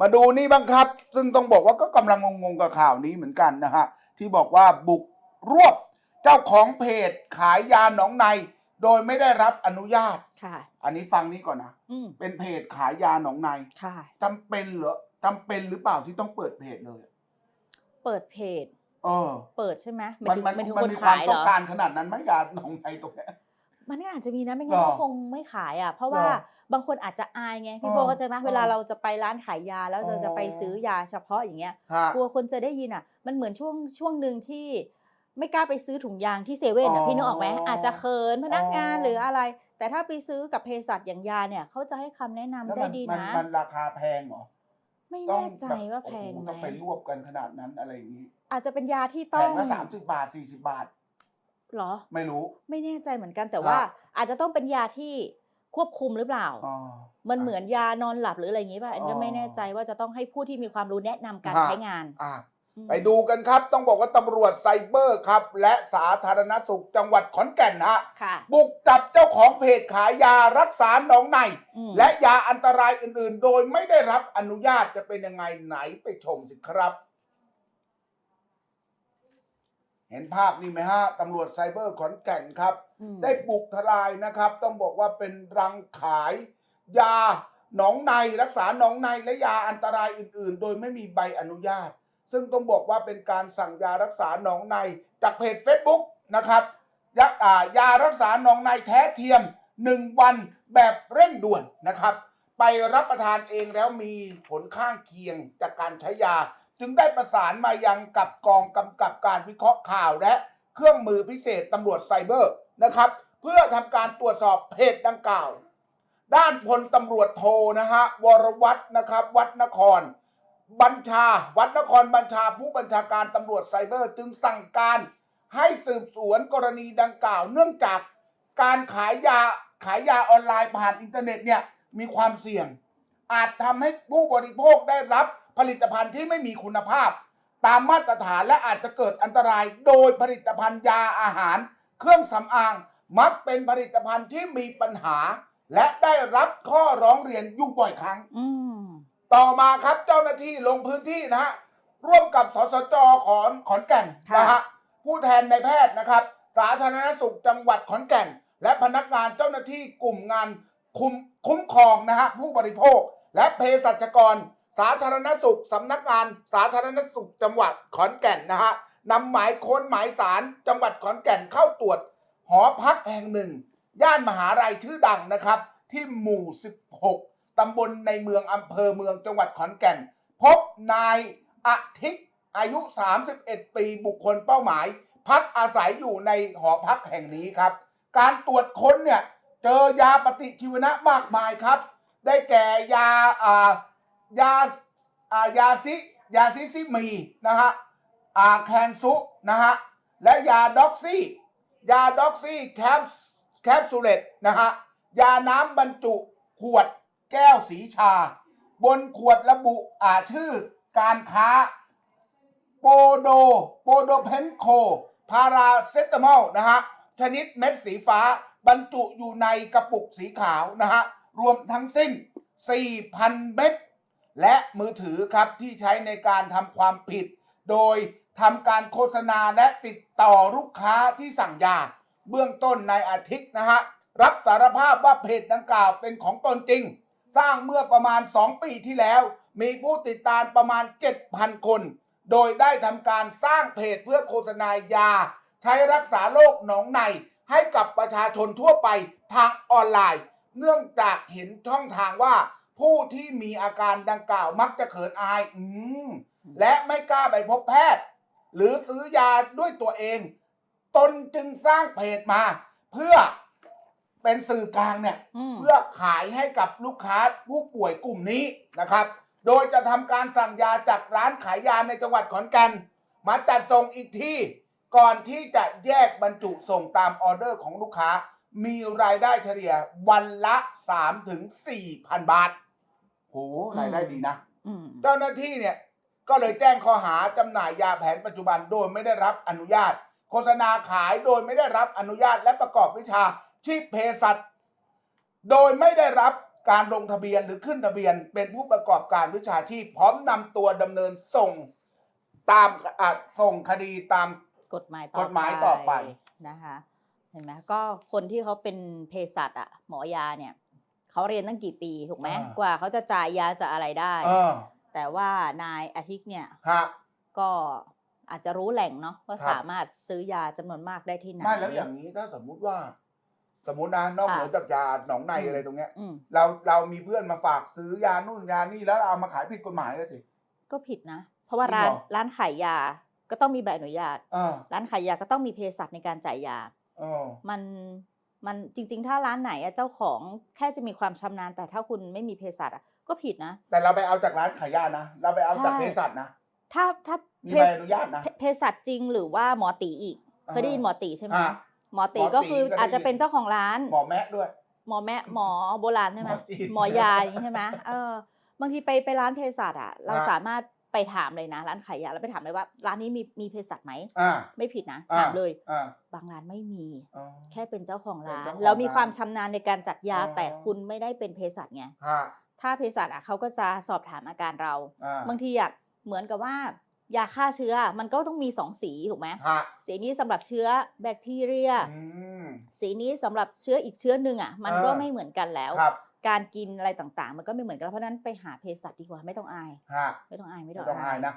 มาดูนี่บ้างครับ ซึ่งต้องบอกว่าก็กำลังงงๆกับข่าวนี้เหมือนกันนะฮะที่บอกว่าบุกรวบเจ้าของเพจขายยาหนองใน โดยไม่ได้รับอนุญาตค่ะ อันนี้ฟังนี้ก่อนนะอืมเป็นเพจขายยาหนองในค่ะจำเป็นเหรอจำเป็นหรือเปล่าที่ต้องเปิดเพจเลย เปิดเพจเออ เปิดใช่ไหมหมันถึงมันหายถึงมันคนมีความขายเหต้รองอการขนาดนั้นไหมยาหนองในตรงเนี้ย มันก็อาจจะมีนะไม่งั้นหรอก็คงไม่ขายอะ เพราะว่าหรอบางคนอาจจะอายไงพี่เออโบเข้าใจไหมเออเวลาเราจะไปร้านขายยาแล้วเราอ๋อจะไปซื้อยาเฉพาะอย่างเงี้ยฮะกลัวคนจะได้ยินอะ มันเหมือนช่วงช่วงหนึ่งที่ไม่กล้าไปซื้อถุงยางที่เซเว่นอ๋อะอพี่นึกออกไหมอาจจะเขินพนักงานอ๋อหรืออะไร แต่ถ้าไปซื้อกับเภสัชอย่างยาเนี่ยเขาจะให้คำแนะนำแล้วได้มันดีมันนะมันราคาแพงเหรอไม่ต้องแน่ใจบบว่าแพงโอ้โหไหมต้องไปรวบกันขนาดนั้นอะไรอย่างนี้ อาจจะเป็นยาที่แพต้องงละสามสิบบาทสี่สิบบาทเหรอ ไม่รู้ ไม่แน่ใจเหมือนกันแต่ครับว่า อาจจะต้องเป็นยาที่ควบคุมหรือเปล่าอ๋อมันเหมือนยานอนหลับหรืออะไรอย่างนี้ป่ะอันก็อ๋อไม่แน่ใจว่าจะต้องให้ผู้ที่มีความรู้แนะนำการฮะใช้งานอะอืมไปดูกันครับ ต้องบอกว่าตำรวจไซเบอร์ครับ และสาธารณสุขจังหวัดขอนแก่นฮะค่ะบุกจับเจ้าของเพจขายยารักษาหนองในอืมและยาอันตรายอื่นๆ โดยไม่ได้รับอนุญาตจะเป็นยังไงไหนไปชมสิครับ เห็นภาพนี่ไหมฮะตำรวจไซเบอร์ขอนแก่นครับอืมได้บุกทลายนะครับ ต้องบอกว่าเป็นรังขาย ยาหนองในรักษาหนองในและยาอันตรายอื่น ๆ โดยไม่มีใบอนุญาต ซึ่งต้องบอกว่าเป็นการสั่งยารักษาหนองใน จากเพจ Facebook นะครับยาอ่ายารักษาหนองในแท้เทียม 1 วันแบบเร่งด่วนนะครับ ไปรับประทานเองแล้วมีผลข้างเคียงจากการใช้ยา จึงได้ประสานมายังกับกองกำกับการวิเคราะห์ข่าวและเครื่องมือพิเศษตำรวจไซเบอร์นะครับ เพื่อทำการตรวจสอบเพจดังกล่าว ด้านพลตำรวจโทนะฮะวรวัฒน์นะครับ วัดนคร บัญชา วัดนครบัญชาผู้บัญชาการตำรวจไซเบอร์ จึงสั่งการให้สืบสวนกรณีดังกล่าว เนื่องจากการขายยาขายยาออนไลน์ผ่านอินเทอร์เน็ตเนี่ยมีความเสี่ยง อาจทำให้ผู้บริโภคได้รับ ผลิตภัณฑ์ที่ไม่มีคุณภาพ ตามมาตรฐานและอาจจะเกิดอันตราย โดยผลิตภัณฑ์ยาอาหาร เครื่องสำอาง มักเป็นผลิตภัณฑ์ที่มีปัญหา และได้รับข้อร้องเรียนอยู่บ่อยครั้ง อืมต่อมาครับเจ้าหน้าที่ลงพื้นที่นะฮะร่วมกับสสจขอนขอนแก่นค่ะนะฮะผู้แทนในแพทย์นะครับ สาธารณสุขจังหวัดขอนแก่น และพนักงานเจ้าหน้าที่กลุ่มงานคุมคุ้มครองนะฮะผู้บริโภค และเภสัชกร สาธารณสุขสำนักงาน สาธารณสุขจังหวัดขอนแก่นนะฮะนำหมายค้นหมายสารจังหวัดขอนแก่นเข้าตรวจ หอพักแห่งหนึ่ง ย่านมหาลัยชื่อดังนะครับ ที่หมู่ 16 ตำบลในเมืองอำเภอเมืองจังหวัดขอนแก่น พบนายอาทิตย์อายุ 31 ปีบุคคลเป้าหมาย พักอาศัยอยู่ในหอพักแห่งนี้ครับ การตรวจค้นเนี่ยเจอยาปฏิชีวนะมากมายครับ ได้แก่ยาอ่า ยาอ่ายาซิยาซิซิมีนะฮะอ่าแคนซุนะฮะและยาด็อกซี่ยาด็อกซี่แคปแคปซูลเลตนะฮะยาน้ำบรรจุขวดแก้วสีชา บนขวดระบุอ่าชื่อการค้าโปโดโปโดเพนโค พาราเซตามอลนะฮะชนิดเม็ดสีฟ้าบรรจุอยู่ในกระปุกสีขาวนะฮะรวมทั้งสิ้น 4,000 เม็ด และมือถือครับที่ใช้ในการทำความผิด โดยทำการโฆษณาและติดต่อลูกค้าที่สั่งยา เบื้องต้นนายอาทิตย์นะฮะรับสารภาพว่าเพจดังกล่าวเป็นของตนจริง สร้างเมื่อประมาณ 2 ปีที่แล้ว มีผู้ติดตามประมาณ 7,000 คน โดยได้ทำการสร้างเพจเพื่อโฆษณายา ใช้รักษาโรคหนองในให้กับประชาชนทั่วไปทางออนไลน์ เนื่องจากเห็นช่องทางว่า ผู้ที่มีอาการดังกล่าวมักจะเขินอายอืมและไม่กล้าไปพบแพทย์ หรือซื้อยาด้วยตัวเอง ตนจึงสร้างเพจมา เพื่อเป็นสื่อกลางเนี่ย อืม เพื่อขายให้กับลูกค้าผู้ป่วยกลุ่มนี้นะครับ โดยจะทำการสั่งยาจากร้านขายยาในจังหวัดขอนแก่นมาจัดส่งอีกที่ก่อนที่จะแยกบรรจุส่งตามออเดอร์ของลูกค้า มีรายได้เฉลี่ยวันละ3ถึง4พันบาท โหรายได้ดีนะ อืมเจ้าหน้าที่เนี่ยก็เลยแจ้งข้อหาจำหน่ายยาแผนปัจจุบันโดยไม่ได้รับอนุญาต โฆษณาขายโดยไม่ได้รับอนุญาตและประกอบวิชาชีพเภสัชโดยไม่ได้รับการลงทะเบียนหรือขึ้นทะเบียนเป็นผู้ประกอบการวิชาชีพ พร้อมนำตัวดำเนินส่งตามอะส่งคดีตาม กฎหมายต่อกฎหมายต่อไป นะคะ เห็นไหมก็คนที่เขาเป็นเภสัชอะหมอยาเนี่ย เขาเรียนตั้งกี่ปีถูกไหมอ่ากว่าเขาจะจ่ายยาจะอะไรได้ เออแต่ว่านายอาทิตย์เนี่ยฮะ ก็อาจจะรู้แหล่งเนาะว่าครับ สามารถซื้อยาจำนวนมากได้ที่ไหน ไม่แล้วอย่างนี้ถ้าสมมุติว่า สมมตินะนอกค่ะเหนือจากยาหนองในอืม อะไรตรงเนี้ย อืมเราเรามีเพื่อนมาฝากซื้อยานู่นยานี่แล้วเราเอามาขายผิดกฎหมายเลยสิ ก็ผิดนะ เพราะว่าจริงร้านเหรอ ร้านขายยาก็ต้องมีใบอนุญาต เออร้านขายยาก็ต้องมีเภสัชในการจ่ายยา เออมัน มันจริง ๆ ถ้าร้านไหนอะเจ้าของแค่จะมีความชำนาญแต่ถ้าคุณไม่มีเภสัชอะก็ผิดนะ แต่เราไปเอาจากร้านขายยานะ เราไปเอาจากใช่เภสัชนะ ถ้าถ้ามีเภใบสอนุญาตนะเภเภสัชจริงหรือว่าหมอตีอีก เคยได้ยินหมอตีใช่ไหมอ่าหมอตีหมอตีก็คือก็ได้อาจจะยินเป็นเจ้าของร้าน หมอแมะด้วย หมอแม่หมอโบราณใช่ไหมหมอจีนหมอยาอย่างนี้ใช่ไหมเออบางทีไปไปร้านเภสัชอะเราฮะ สามารถ ไปถามเลยนะร้านขายยาแล้วไปถามเลยว่า ร้านนี้มีมีเภสัชไหมอ่า ไม่ผิดนะอ่า ถามเลย อ่าบางร้านไม่มี อ๋อ แค่เป็นเจ้าของร้าเป็นน เจ้าของเรามีร้านความชำนาญในการจัดยาอ๋อ แต่คุณไม่ได้เป็นเภสัชไงฮะถ้าเภสัชอะเขาก็จะสอบถามอาการเรา อ่าบางทีอะเหมือนกับว่ายาฆ่าเชื้อมันก็ต้องมีสองสีถูกไหมฮะสีนี้สำหรับเชื้อแบคทีเรีย อืม สีนี้สำหรับเชื้ออีกเชื้อหนึ่งอะมันก็เออ ไม่เหมือนกันแล้ว ครับ การกินอะไรต่างๆ มันก็ไม่เหมือนกันเพราะฉะนั้นไปหาเภสัชดีกว่าไม่ต้องอาย ฮะไม่ต้องอายไม่ไม่ต้องต้องอายนะ